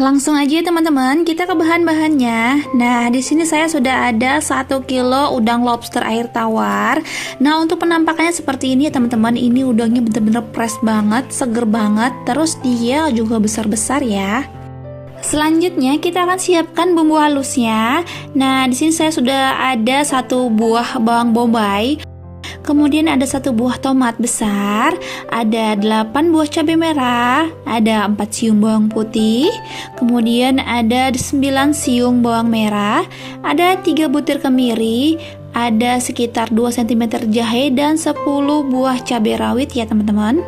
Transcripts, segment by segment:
Langsung aja teman-teman, kita ke bahan-bahannya. Nah, di sini saya sudah ada 1 kilo udang lobster air tawar. Nah, untuk penampakannya seperti ini ya teman-teman. Ini udangnya bener-bener fresh banget, seger banget. Terus dia juga besar-besar ya. Selanjutnya kita akan siapkan bumbu halusnya. Nah, di sini saya sudah ada satu buah bawang bombay. Kemudian ada satu buah tomat besar, ada 8 buah cabai merah, ada 4 siung bawang putih, kemudian ada 9 siung bawang merah, ada 3 butir kemiri, ada sekitar 2 cm jahe dan 10 buah cabai rawit ya teman-teman.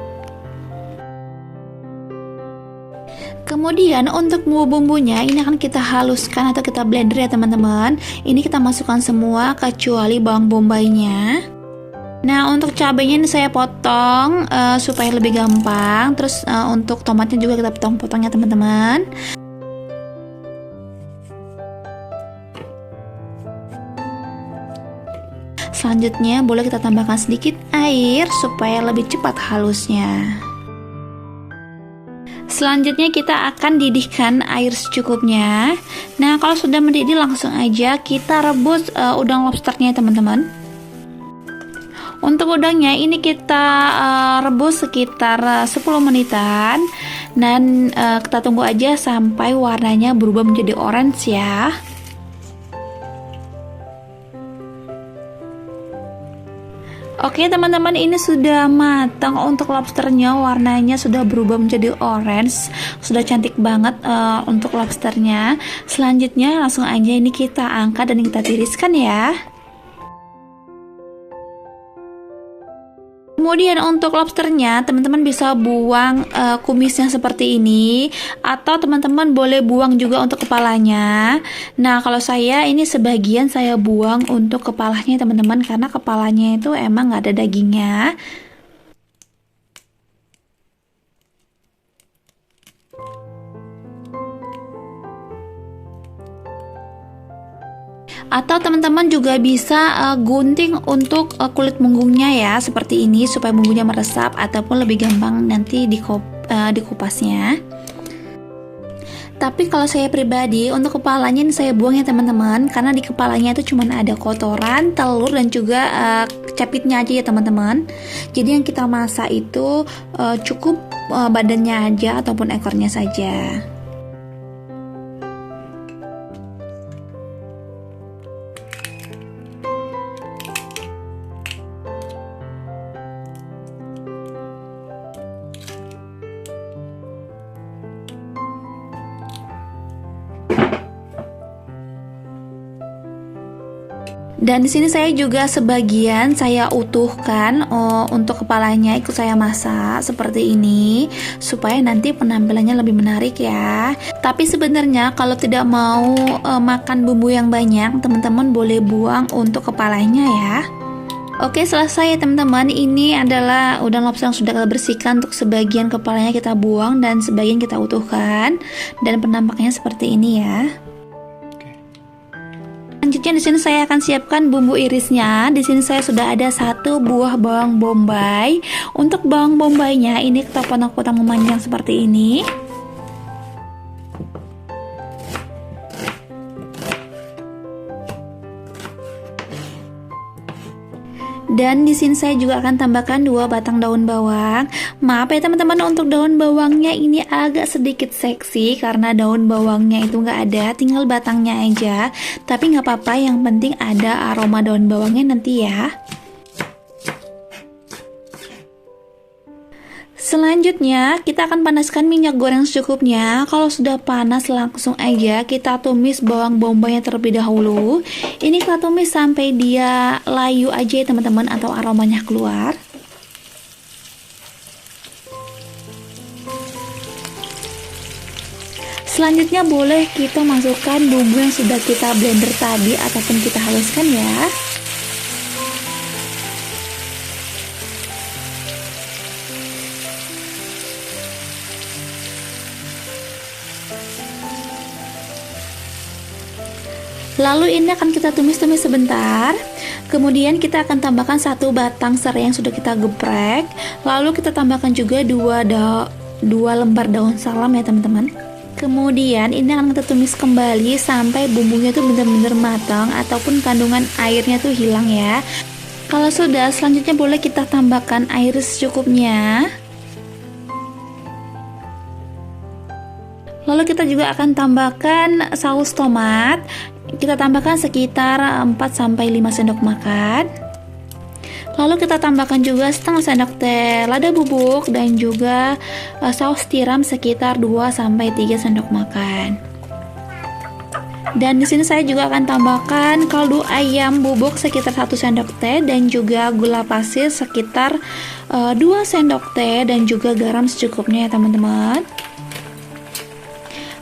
Kemudian untuk bumbu-bumbunya ini akan kita haluskan atau kita blender ya teman-teman. Ini kita masukkan semua kecuali bawang bombaynya. Nah untuk cabenya ini saya potong uh, supaya lebih gampang. Terus uh, untuk tomatnya juga kita potong-potongnya teman-teman. Selanjutnya boleh kita tambahkan sedikit air supaya lebih cepat halusnya. Selanjutnya kita akan didihkan air secukupnya. Nah, kalau sudah mendidih langsung aja kita rebus uh, udang lobsternya teman-teman. Untuk udangnya ini kita uh, rebus sekitar 10 eh, menitan. Dan uh, kita tunggu aja sampai warnanya berubah menjadi orange ya. Oke teman-teman ini sudah matang untuk lobsternya. Warnanya sudah berubah menjadi orange. Sudah cantik banget uh, untuk lobsternya. Selanjutnya langsung aja ini kita angkat dan kita tiriskan ya Kemudian untuk lobsternya, teman-teman bisa buang uh, kumisnya seperti ini, atau teman-teman boleh buang juga untuk kepalanya. Nah, kalau saya ini sebagian saya buang untuk kepalanya teman-teman, karena kepalanya itu emang nggak ada dagingnya. Atau teman-teman juga bisa uh, gunting untuk uh, kulit punggungnya ya seperti ini supaya bumbunya meresap ataupun lebih gampang nanti dikup, uh, dikupasnya tapi kalau saya pribadi untuk kepalanya ini saya buang ya teman-teman karena di kepalanya itu cuma ada kotoran, telur dan juga uh, capitnya aja ya teman-teman. Jadi yang kita masak itu uh, cukup uh, badannya aja ataupun ekornya saja. Dan di sini saya juga sebagian saya utuhkan oh, untuk kepalanya ikut saya masak seperti ini supaya nanti penampilannya lebih menarik ya. Tapi sebenarnya kalau tidak mau uh, makan bumbu yang banyak, teman-teman boleh buang untuk kepalanya ya. Oke selesai ya teman-teman Ini adalah udang lobster yang sudah kita bersihkan Untuk sebagian kepalanya kita buang Dan sebagian kita utuhkan Dan penampaknya seperti ini ya Selanjutnya di sini saya akan siapkan bumbu irisnya. Di sini saya sudah ada satu buah bawang bombay. Untuk bawang bombaynya ini kita potong-potong memanjang seperti ini. Dan di sini saya juga akan tambahkan dua batang daun bawang. Maaf ya teman-teman untuk daun bawangnya ini agak sedikit seksi karena daun bawangnya itu nggak ada, tinggal batangnya aja. Tapi nggak apa-apa, yang penting ada aroma daun bawangnya nanti ya. Selanjutnya, kita akan panaskan minyak goreng secukupnya. Kalau sudah panas, langsung aja kita tumis bawang bombaynya terlebih dahulu. Ini kita tumis sampai dia layu aja ya teman-teman atau aromanya keluar. Selanjutnya boleh kita masukkan bumbu yang sudah kita blender tadi ataupun kita haluskan ya. Lalu ini akan kita tumis-tumis sebentar. Kemudian kita akan tambahkan satu batang serai yang sudah kita geprek. Lalu kita tambahkan juga dua da dua lembar daun salam ya teman-teman. Kemudian ini akan kita tumis kembali sampai bumbunya tuh benar-benar matang ataupun kandungan airnya tuh hilang ya. Kalau sudah, selanjutnya boleh kita tambahkan air secukupnya. Lalu kita juga akan tambahkan saus tomat. Kita tambahkan sekitar 4 sampai 5 sendok makan. Lalu kita tambahkan juga setengah sendok teh lada bubuk dan juga uh, saus tiram sekitar 2 sampai 3 sendok makan. Dan di sini saya juga akan tambahkan kaldu ayam bubuk sekitar 1 sendok teh dan juga gula pasir sekitar uh, 2 sendok teh dan juga garam secukupnya ya teman-teman.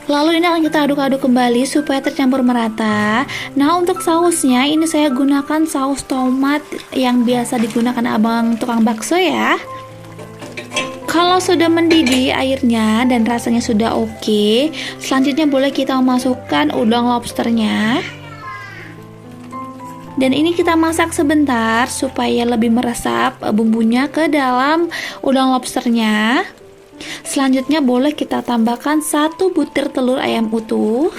Lalu ini akan kita aduk-aduk kembali supaya tercampur merata. Nah, untuk sausnya ini saya gunakan saus tomat yang biasa digunakan abang tukang bakso ya. Kalau sudah mendidih airnya dan rasanya sudah oke, selanjutnya boleh kita masukkan udang lobsternya. Dan ini kita masak sebentar supaya lebih meresap bumbunya ke dalam udang lobsternya. Selanjutnya boleh kita tambahkan satu butir telur ayam utuh.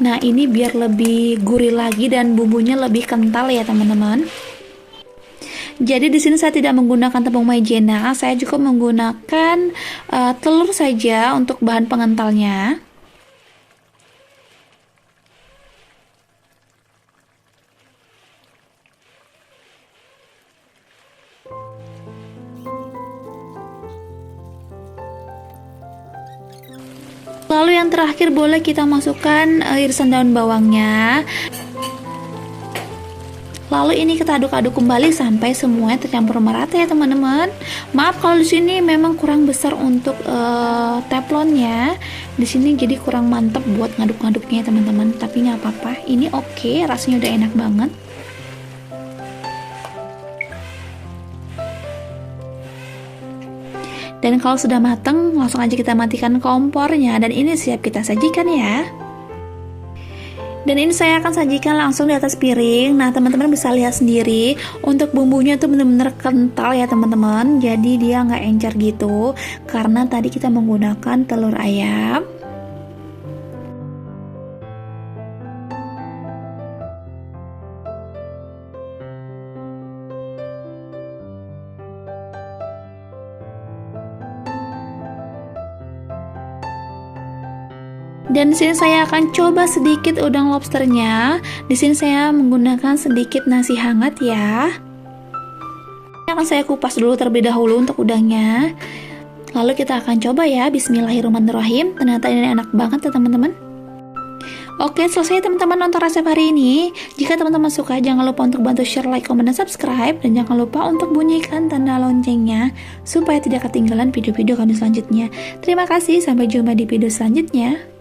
Nah, ini biar lebih gurih lagi dan bumbunya lebih kental ya, teman-teman. Jadi di sini saya tidak menggunakan tepung maizena, saya cukup menggunakan uh, telur saja untuk bahan pengentalnya. Lalu yang terakhir boleh kita masukkan uh, irisan daun bawangnya. Lalu ini kita aduk-aduk kembali sampai semuanya tercampur merata ya teman-teman. Maaf kalau di sini memang kurang besar untuk uh, teflonnya. Di sini jadi kurang mantep buat ngaduk-ngaduknya ya teman-teman. Tapi nggak apa-apa. Ini oke, okay, rasanya udah enak banget. Dan kalau sudah matang, langsung aja kita matikan kompornya dan ini siap kita sajikan ya. Dan ini saya akan sajikan langsung di atas piring. Nah, teman-teman bisa lihat sendiri untuk bumbunya tuh bener-bener kental ya, teman-teman. Jadi dia nggak encer gitu karena tadi kita menggunakan telur ayam. Dan di sini saya akan coba sedikit udang lobsternya. Di sini saya menggunakan sedikit nasi hangat ya. Ini akan saya kupas dulu terlebih dahulu untuk udangnya. Lalu kita akan coba ya. Bismillahirrahmanirrahim. Ternyata ini enak banget ya teman-teman. Oke, selesai teman-teman nonton resep hari ini. Jika teman-teman suka, jangan lupa untuk bantu share, like, komen, dan subscribe. Dan jangan lupa untuk bunyikan tanda loncengnya, supaya tidak ketinggalan video-video kami selanjutnya. Terima kasih, sampai jumpa di video selanjutnya.